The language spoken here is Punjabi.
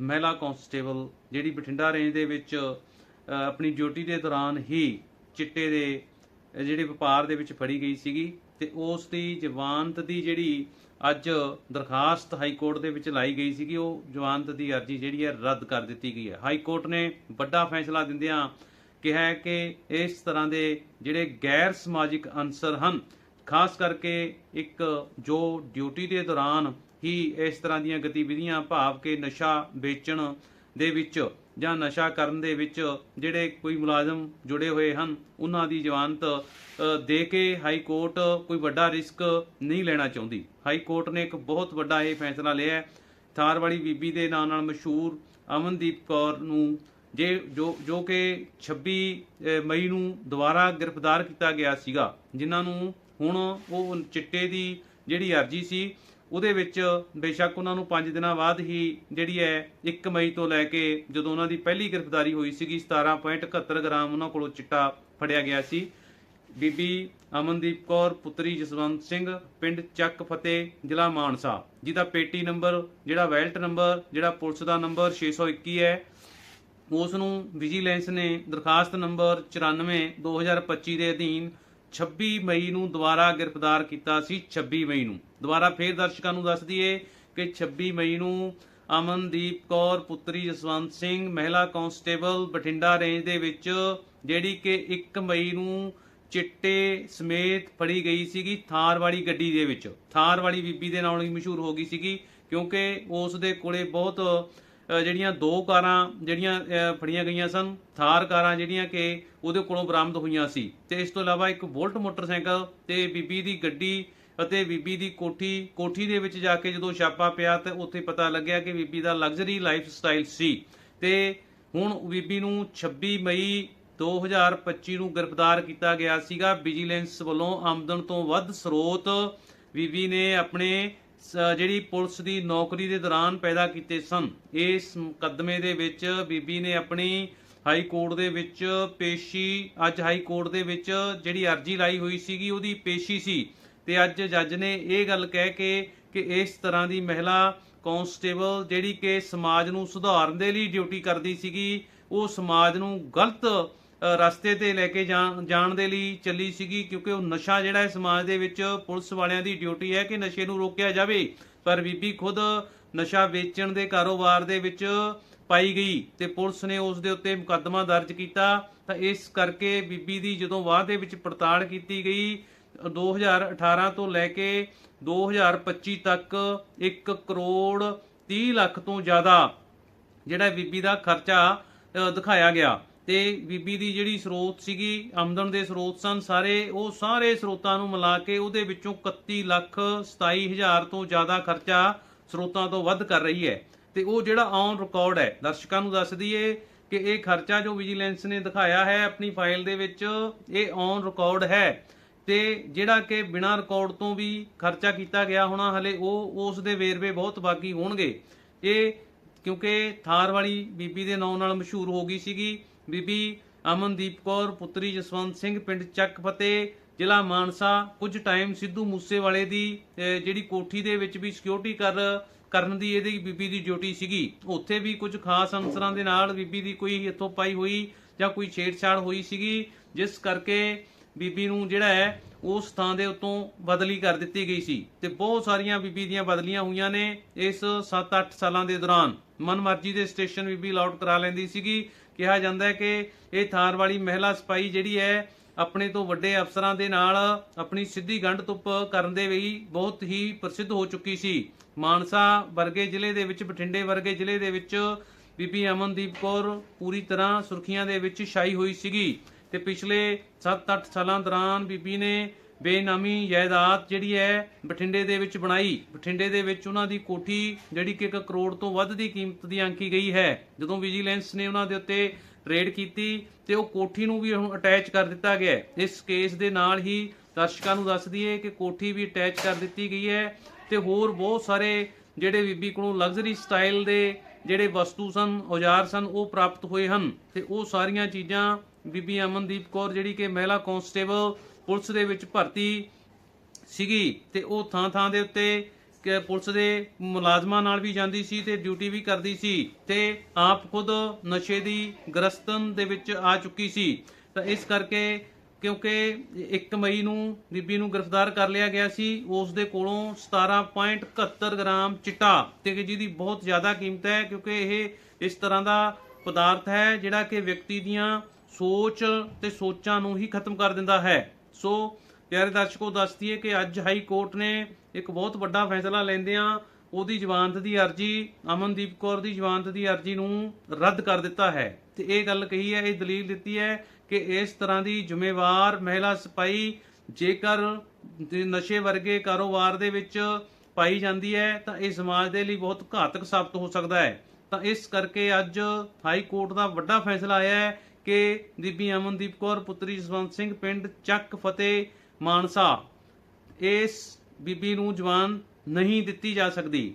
ਮਹਿਲਾ ਕਾਂਸਟੇਬਲ ਜਿਹੜੀ ਬਠਿੰਡਾ ਰੇਂਜ ਦੇ ਵਿੱਚ ਆਪਣੀ ਡਿਊਟੀ ਦੇ ਦੌਰਾਨ ਹੀ ਚਿੱਟੇ ਦੇ ਜਿਹੜੇ ਵਪਾਰ ਦੇ ਵਿੱਚ ਫੜੀ ਗਈ ਸੀਗੀ ਤੇ ਉਸ ਦੀ ਜ਼ਮਾਨਤ ਦੀ ਜਿਹੜੀ ਅੱਜ ਦਰਖਾਸਤ ਹਾਈ ਕੋਰਟ ਦੇ ਵਿੱਚ ਲਾਈ ਗਈ ਸੀਗੀ, ਉਹ ਜ਼ਮਾਨਤ ਦੀ ਅਰਜ਼ੀ ਜਿਹੜੀ ਹੈ ਰੱਦ ਕਰ ਦਿੱਤੀ ਗਈ ਹੈ। ਹਾਈ ਕੋਰਟ ਨੇ ਵੱਡਾ ਫੈਸਲਾ ਦਿੰਦਿਆਂ ਕਿਹਾ ਕਿ ਇਸ ਤਰ੍ਹਾਂ ਦੇ ਜਿਹੜੇ ਗੈਰ ਸਮਾਜਿਕ ਅਨਸਰ ਹਨ, ਖਾਸ ਕਰਕੇ ਇੱਕ ਜੋ ਡਿਊਟੀ ਦੇ ਦੌਰਾਨ ਹੀ ਇਸ ਤਰ੍ਹਾਂ ਦੀਆਂ ਗਤੀਵਿਧੀਆਂ ਭਾਵ ਕਿ ਨਸ਼ਾ ਵੇਚਣ ਦੇ ਵਿੱਚ ਜਾਂ ਨਸ਼ਾ ਕਰਨ ਦੇ ਵਿੱਚ ਜਿਹੜੇ ਕੋਈ ਮੁਲਾਜ਼ਮ ਜੁੜੇ ਹੋਏ ਹਨ, ਉਹਨਾਂ ਦੀ ਜ਼ਮਾਨਤ ਦੇ ਕੇ ਹਾਈ ਕੋਰਟ ਕੋਈ ਵੱਡਾ ਰਿਸਕ ਨਹੀਂ ਲੈਣਾ ਚਾਹੁੰਦੀ। ਹਾਈ ਕੋਰਟ ਨੇ ਇੱਕ ਬਹੁਤ ਵੱਡਾ ਇਹ ਫੈਸਲਾ ਲਿਆ ਹੈ। ਥਾਰ ਵਾਲੀ ਬੀਬੀ ਦੇ ਨਾਂ ਨਾਲ ਮਸ਼ਹੂਰ ਅਮਨਦੀਪ ਕੌਰ ਨੂੰ ਜੇ ਜੋ ਜੋ ਕਿ 26 ਮਈ ਨੂੰ ਦੁਬਾਰਾ ਗ੍ਰਿਫਤਾਰ ਕੀਤਾ ਗਿਆ ਸੀਗਾ, ਜਿਨ੍ਹਾਂ ਨੂੰ ਹੁਣ ਉਹ ਚਿੱਟੇ ਦੀ ਜਿਹੜੀ ਅਰਜੀ ਸੀ ਉਹਦੇ ਵਿੱਚ ਬੇਸ਼ੱਕ ਉਹਨਾਂ ਨੂੰ 5 ਦਿਨਾਂ ਬਾਅਦ ਹੀ ਜਿਹੜੀ ਹੈ 1 ਮਈ ਤੋਂ ਲੈ ਕੇ ਜਦੋਂ ਉਹਨਾਂ ਦੀ ਪਹਿਲੀ ਗ੍ਰਿਫਤਾਰੀ ਹੋਈ ਸੀਗੀ 17.71 ਗ੍ਰਾਮ ਉਹਨਾਂ ਕੋਲੋਂ ਚਿੱਟਾ ਫੜਿਆ ਗਿਆ ਸੀ। ਬੀਬੀ ਅਮਨਦੀਪ ਕੌਰ, ਪੁੱਤਰੀ ਜਸਵੰਤ ਸਿੰਘ, ਪਿੰਡ ਚੱਕ ਫਤਿਹ, ਜ਼ਿਲ੍ਹਾ ਮਾਨਸਾ। ਜਿਹਦਾ ਪੇਟੀ ਨੰਬਰ, ਜਿਹੜਾ ਵੈਲਟ ਨੰਬਰ, ਜਿਹੜਾ ਪੁਲਿਸ ਦਾ ਨੰਬਰ 621 ਹੈ, ਉਸ ਨੂੰ ਵਿਜੀਲੈਂਸ ਨੇ ਦਰਖਾਸਤ ਨੰਬਰ 94 2025 ਦੇ ਅਧੀਨ 26 ਮਈ ਨੂੰ ਦੁਬਾਰਾ ਗ੍ਰਿਫਤਾਰ ਕੀਤਾ ਸੀ 26 ਮਈ ਨੂੰ। ਦੁਬਾਰਾ ਫੇਰ ਦਰਸ਼ਕਾਂ ਨੂੰ ਦੱਸ ਦਈਏ ਕਿ 26 ਮਈ ਨੂੰ ਅਮਨਦੀਪ ਕੌਰ, ਪੁੱਤਰੀ ਜਸਵੰਤ ਸਿੰਘ, ਮਹਿਲਾ ਕਾਂਸਟੇਬਲ ਬਠਿੰਡਾ ਰੇਂਜ ਦੇ ਵਿੱਚ, ਜਿਹੜੀ ਕਿ 1 ਮਈ ਨੂੰ ਚਿੱਟੇ ਸਮੇਤ ਫੜੀ ਗਈ ਸੀਗੀ ਥਾਰ ਵਾਲੀ ਗੱਡੀ ਦੇ ਵਿੱਚ। ਥਾਰ ਵਾਲੀ ਬੀਬੀ ਦੇ ਨਾਲ ਹੀ ਮਸ਼ਹੂਰ ਹੋ ਗਈ ਸੀਗੀ, ਕਿਉਂਕਿ ਉਸ ਦੇ ਕੋਲੇ ਬਹੁਤ ਜਿਹੜੀਆਂ ਦੋ ਕਾਰਾਂ, ਜਿਹੜੀਆਂ ਫੜੀਆਂ ਗਈਆਂ ਸਨ, ਥਾਰ ਕਾਰਾਂ ਜਿਹੜੀਆਂ ਕਿ ਉਹਦੇ ਕੋਲੋਂ ਬਰਾਮਦ ਹੋਈਆਂ ਸੀ। ਤੇ ਇਸ ਤੋਂ ਇਲਾਵਾ ਇੱਕ ਬੁਲਟ ਮੋਟਰਸਾਈਕਲ ਤੇ ਬੀਬੀ ਦੀ ਗੱਡੀ ਅਤੇ ਬੀਬੀ ਦੀ ਕੋਠੀ ਕੋਠੀ ਦੇ ਵਿੱਚ ਜਾ ਕੇ ਜਦੋਂ ਛਾਪਾ ਪਿਆ ਤੇ ਉੱਥੇ ਪਤਾ ਲੱਗਿਆ ਕਿ ਬੀਬੀ ਦਾ ਲਗਜ਼ਰੀ ਲਾਈਫ ਸਟਾਈਲ ਸੀ। ਤੇ ਹੁਣ ਬੀਬੀ ਨੂੰ 26 ਮਈ 2025 ਨੂੰ ਗ੍ਰਿਫਤਾਰ ਕੀਤਾ ਗਿਆ ਸੀਗਾ। ਵਿਜੀਲੈਂਸ ਵੱਲੋਂ ਆਮਦਨ ਤੋਂ ਵੱਧ ਸਰੋਤ ਬੀਬੀ ਨੇ ਆਪਣੇ ਜਿਹੜੀ ਪੁਲਿਸ ਦੀ ਨੌਕਰੀ ਦੇ ਦੌਰਾਨ ਪੈਦਾ ਕੀਤੇ ਸਨ ਇਸ ਮੁਕੱਦਮੇ ਦੇ ਵਿੱਚ ਬੀਬੀ ਨੇ ਆਪਣੀ ਹਾਈ ਕੋਰਟ ਦੇ ਵਿੱਚ ਪੇਸ਼ੀ, ਅੱਜ ਹਾਈ ਕੋਰਟ ਦੇ ਵਿੱਚ ਜਿਹੜੀ ਅਰਜੀ ਲਾਈ ਹੋਈ ਸੀਗੀ, ਉਹਦੀ ਪੇਸ਼ੀ ਸੀ। ਤੇ ਅੱਜ ਜੱਜ ਨੇ ਇਹ ਗੱਲ ਕਹਿ ਕੇ ਕਿ ਇਸ ਤਰ੍ਹਾਂ ਦੀ ਮਹਿਲਾ ਕਾਂਸਟੇਬਲ ਜਿਹੜੀ ਕਿ ਸਮਾਜ ਨੂੰ ਸੁਧਾਰਨ ਦੇ ਲਈ ਡਿਊਟੀ ਕਰਦੀ ਸੀਗੀ, ਉਹ ਸਮਾਜ ਨੂੰ ਗਲਤ ਰਸਤੇ ਤੇ ਲੈ ਕੇ ਜਾਣ ਜਾਣ ਦੇ ਲਈ ਚੱਲੀ ਸੀਗੀ ਕਿਉਂਕਿ ਉਹ ਨਸ਼ਾ ਜਿਹੜਾ ਹੈ ਸਮਾਜ ਦੇ ਵਿੱਚ ਪੁਲਿਸ ਵਾਲਿਆਂ ਦੀ ਡਿਊਟੀ ਹੈ ਕਿ ਨਸ਼ੇ ਨੂੰ ਰੋਕਿਆ ਜਾਵੇ। ਪਰ ਬੀਬੀ ਖੁਦ ਨਸ਼ਾ ਵੇਚਣ ਦੇ ਕਾਰੋਬਾਰ ਦੇ ਵਿੱਚ ਪਾਈ ਗਈ ਤੇ ਪੁਲਿਸ ਨੇ ਉਸ ਦੇ ਉੱਤੇ ਮੁਕੱਦਮਾ ਦਰਜ ਕੀਤਾ। ਤਾਂ ਇਸ ਕਰਕੇ ਬੀਬੀ ਦੀ ਜਦੋਂ ਬਾਅਦ ਦੇ ਵਿੱਚ ਪੜਤਾਲ ਕੀਤੀ ਗਈ 2018 ਤੋਂ ਲੈ ਕੇ 2025 ਤੱਕ 1 ਕਰੋੜ 30 ਲੱਖ ਤੋਂ ਜ਼ਿਆਦਾ ਜਿਹੜਾ ਬੀਬੀ ਦਾ ਖਰਚਾ ਦਿਖਾਇਆ ਗਿਆ। ਤੇ ਬੀਬੀ ਦੀ ਜਿਹੜੀ ਸਰੋਤ ਸੀਗੀ, ਆਮਦਨ ਦੇ ਸਰੋਤ ਸਨ ਸਾਰੇ, ਉਹ ਸਾਰੇ ਸਰੋਤਾਂ ਨੂੰ ਮਿਲਾ ਕੇ ਉਹਦੇ ਵਿੱਚੋਂ 31 ਲੱਖ 27 ਹਜ਼ਾਰ ਤੋਂ ਜ਼ਿਆਦਾ ਖਰਚਾ ਸਰੋਤਾਂ ਤੋਂ ਵੱਧ ਕਰ ਰਹੀ ਹੈ। ਤੇ ਉਹ ਜਿਹੜਾ ਔਨ ਰਿਕਾਰਡ ਹੈ, ਦਰਸ਼ਕਾਂ ਨੂੰ ਦੱਸ ਦਈਏ ਕਿ ਇਹ ਖਰਚਾ ਜੋ ਵਿਜੀਲੈਂਸ ਨੇ ਦਿਖਾਇਆ ਹੈ, ਆਪਣੀ ਫਾਈਲ ਦੇ ਵਿੱਚ ਇਹ ਔਨ ਰਿਕਾਰਡ ਹੈ। ਤੇ ਜਿਹੜਾ ਕਿ ਬਿਨਾਂ ਰਿਕਾਰਡ ਤੋਂ ਵੀ ਖਰਚਾ ਕੀਤਾ ਗਿਆ ਹੋਣਾ, ਹਲੇ ਉਹ, ਉਸ ਦੇ ਵੇਰਵੇ ਬਹੁਤ ਬਾਕੀ ਹੋਣਗੇ। ਇਹ ਕਿਉਂਕਿ ਥਾਰ ਵਾਲੀ ਬੀਬੀ ਦੇ ਨਾਂ ਨਾਲ ਮਸ਼ਹੂਰ ਹੋ ਗਈ ਸੀਗੀ ਬੀਬੀ ਅਮਨਦੀਪ ਕੌਰ, ਪੁੱਤਰੀ ਜਸਵੰਤ ਸਿੰਘ, ਪਿੰਡ ਚੱਕ ਫਤਿਹ, ਜ਼ਿਲ੍ਹਾ ਮਾਨਸਾ। ਕੁਝ ਟਾਈਮ ਸਿੱਧੂ ਮੂਸੇਵਾਲੇ ਦੀ ਜਿਹੜੀ ਕੋਠੀ ਦੇ ਵਿੱਚ ਵੀ ਸਿਕਿਉਰਿਟੀ ਕਰ, ਕਰਨ ਦੀ ਇਹਦੀ ਬੀਬੀ ਦੀ ਡਿਊਟੀ ਸੀਗੀ। ਉੱਥੇ ਵੀ ਕੁਝ ਖਾਸ ਅਨਸਰਾਂ ਦੇ ਨਾਲ ਬੀਬੀ ਦੀ ਕੋਈ ਇੱਥੋਂ ਪਾਈ ਹੋਈ ਜਾਂ ਕੋਈ ਛੇੜਛਾੜ ਹੋਈ ਸੀਗੀ, ਜਿਸ ਕਰਕੇ ਬੀਬੀ ਨੂੰ ਜਿਹੜਾ ਹੈ, ਉਸ ਥਾਂ ਦੇ ਉੱਤੋਂ ਬਦਲੀ ਕਰ ਦਿੱਤੀ ਗਈ ਸੀ। ਤੇ ਬਹੁਤ ਸਾਰੀਆਂ ਬੀਬੀ ਦੀਆਂ ਬਦਲੀਆਂ ਹੋਈਆਂ ਨੇ ਇਸ 7-8 ਸਾਲਾਂ ਦੇ ਦੌਰਾਨ। ਮਨਮਰਜ਼ੀ ਦੇ ਸਟੇਸ਼ਨ ਬੀਬੀ ਅਲਾਉਟ ਕਰਾ ਲੈਂਦੀ ਸੀਗੀ। ਕਿਹਾ ਜਾਂਦਾ ਹੈ ਕਿ ਇਹ ਥਾਰ ਵਾਲੀ ਮਹਿਲਾ ਸਿਪਾਹੀ ਜਿਹੜੀ ਹੈ, ਆਪਣੇ ਤੋਂ ਵੱਡੇ ਅਫਸਰਾਂ ਦੇ ਨਾਲ ਆਪਣੀ ਸਿੱਧੀ ਗੰਢ ਤੁੱਪ ਕਰਨ ਦੇ ਲਈ ਬਹੁਤ ਹੀ ਪ੍ਰਸਿੱਧ ਹੋ ਚੁੱਕੀ ਸੀ। ਮਾਨਸਾ ਵਰਗੇ ਜ਼ਿਲ੍ਹੇ ਦੇ ਵਿੱਚ, ਬਠਿੰਡੇ ਵਰਗੇ ਜ਼ਿਲ੍ਹੇ ਦੇ ਵਿੱਚ ਬੀਬੀ ਅਮਨਦੀਪ ਕੌਰ ਪੂਰੀ ਤਰ੍ਹਾਂ ਸੁਰਖੀਆਂ ਦੇ ਵਿੱਚ ਛਾਈ ਹੋਈ ਸੀਗੀ ਤੇ ਪਿਛਲੇ 7-8 ਸਾਲਾਂ ਦੌਰਾਨ ਬੀਬੀ ਨੇ ਬੇਨਾਮੀ ਜਾਇਦਾਦ ਜਿਹੜੀ ਹੈ ਬਠਿੰਡੇ ਦੇ ਵਿੱਚ ਬਣਾਈ। ਬਠਿੰਡੇ ਦੇ ਵਿੱਚ ਉਹਨਾਂ ਦੀ ਕੋਠੀ ਜਿਹੜੀ ਕਿ 1 ਕਰੋੜ ਤੋਂ ਵੱਧ ਦੀ ਕੀਮਤ ਦੀ ਆਂਕੀ ਗਈ ਹੈ। ਜਦੋਂ ਵਿਜੀਲੈਂਸ ਨੇ ਉਹਨਾਂ ਦੇ ਉੱਤੇ ਰੇਡ ਕੀਤੀ ਤੇ ਉਹ ਕੋਠੀ ਨੂੰ ਵੀ ਹੁਣ ਅਟੈਚ ਕਰ ਦਿੱਤਾ ਗਿਆ ਇਸ ਕੇਸ ਦੇ ਨਾਲ ਹੀ ਦਰਸ਼ਕਾਂ ਨੂੰ ਦੱਸ ਦਈਏ ਕਿ ਕੋਠੀ ਵੀ ਅਟੈਚ ਕਰ ਦਿੱਤੀ ਗਈ ਹੈ ਤੇ ਹੋਰ ਬਹੁਤ ਸਾਰੇ ਜਿਹੜੇ ਬੀਬੀ ਕੋਲੋਂ ਲਗਜ਼ਰੀ ਸਟਾਈਲ ਦੇ ਜਿਹੜੇ ਵਸਤੂ ਸਨ, ਔਜ਼ਾਰ ਸਨ, ਉਹ ਪ੍ਰਾਪਤ ਹੋਏ ਹਨ। ਤੇ ਉਹ ਸਾਰੀਆਂ ਚੀਜ਼ਾਂ ਬੀਬੀ ਅਮਨਦੀਪ ਕੌਰ ਜਿਹੜੀ ਕਿ ਮਹਿਲਾ ਕਾਂਸਟੇਬਲ ਪੁਲਿਸ ਦੇ ਵਿੱਚ ਭਰਤੀ ਸੀਗੀ ਤੇ ਉਹ ਥਾਂ ਥਾਂ ਦੇ ਉੱਤੇ ਪੁਲਿਸ ਦੇ ਮੁਲਾਜ਼ਮਾਂ ਨਾਲ ਵੀ ਜਾਂਦੀ ਸੀ ਤੇ ਡਿਊਟੀ ਵੀ ਕਰਦੀ ਸੀ ਤੇ ਆਪ ਖੁਦ ਨਸ਼ੇ ਦੀ ਗ੍ਰਸਤਨ ਦੇ ਵਿੱਚ ਆ ਚੁੱਕੀ ਸੀ। ਤਾਂ ਇਸ ਕਰਕੇ ਕਿਉਂਕਿ 1 ਮਈ ਨੂੰ ਬੀਬੀ ਨੂੰ ਗ੍ਰਿਫਤਾਰ ਕਰ ਲਿਆ ਗਿਆ ਸੀ, ਉਸ ਦੇ ਕੋਲੋਂ 17.71 ਗ੍ਰਾਮ ਚਿੱਟਾ ਤੇ ਜਿਹਦੀ ਬਹੁਤ ਜ਼ਿਆਦਾ ਕੀਮਤ ਹੈ ਕਿਉਂਕਿ ਇਹ ਇਸ ਤਰ੍ਹਾਂ ਦਾ ਪਦਾਰਥ ਹੈ ਜਿਹੜਾ ਕਿ ਵਿਅਕਤੀ ਦੀਆਂ ਸੋਚ ਤੇ ਸੋਚਾਂ ਨੂੰ ਹੀ ਖਤਮ ਕਰ ਦਿੰਦਾ ਹੈ। ਸੋ ਪਿਆਰੇ ਦਰਸ਼ਕੋ, ਦੱਸ ਦਈਏ ਕਿ ਅੱਜ ਹਾਈ ਕੋਰਟ ਨੇ ਇੱਕ ਬਹੁਤ ਵੱਡਾ ਫੈਸਲਾ ਲੈਂਦਿਆਂ ਉਹਦੀ ਜ਼ਮਾਨਤ ਦੀ ਅਰਜੀ, ਅਮਨਦੀਪ ਕੌਰ ਦੀ ਜ਼ਮਾਨਤ ਦੀ ਅਰਜੀ ਨੂੰ ਰੱਦ ਕਰ ਦਿੱਤਾ ਹੈ। ਤੇ ਇਹ ਗੱਲ ਕਹੀ ਹੈ, ਇਹ ਦਲੀਲ ਦਿੱਤੀ ਹੈ ਕਿ ਇਸ ਤਰ੍ਹਾਂ ਦੀ ਜ਼ਿੰਮੇਵਾਰ ਮਹਿਲਾ ਸਿਪਾਹੀ ਜੇਕਰ ਨਸ਼ੇ ਵਰਗੇ ਕਾਰੋਬਾਰ ਦੇ ਵਿੱਚ ਪਾਈ ਜਾਂਦੀ ਹੈ, ਤਾਂ ਇਹ ਸਮਾਜ ਦੇ ਲਈ ਬਹੁਤ ਘਾਤਕ ਸਾਬਤ ਹੋ ਸਕਦਾ ਹੈ। ਤਾਂ ਇਸ ਕਰਕੇ ਅੱਜ ਹਾਈ ਕੋਰਟ ਦਾ ਵੱਡਾ ਫੈਸਲਾ ਆਇਆ ਹੈ ਕਿ ਬੀਬੀ ਅਮਨਦੀਪ ਕੌਰ, ਪੁੱਤਰੀ ਜਸਵੰਤ ਸਿੰਘ, ਪਿੰਡ ਚੱਕ ਫਤਿਹ, ਮਾਨਸਾ। ਇਸ ਬੀਬੀ ਨੂੰ ਜਵਾਨ ਨਹੀਂ ਦਿੱਤੀ ਜਾ ਸਕਦੀ।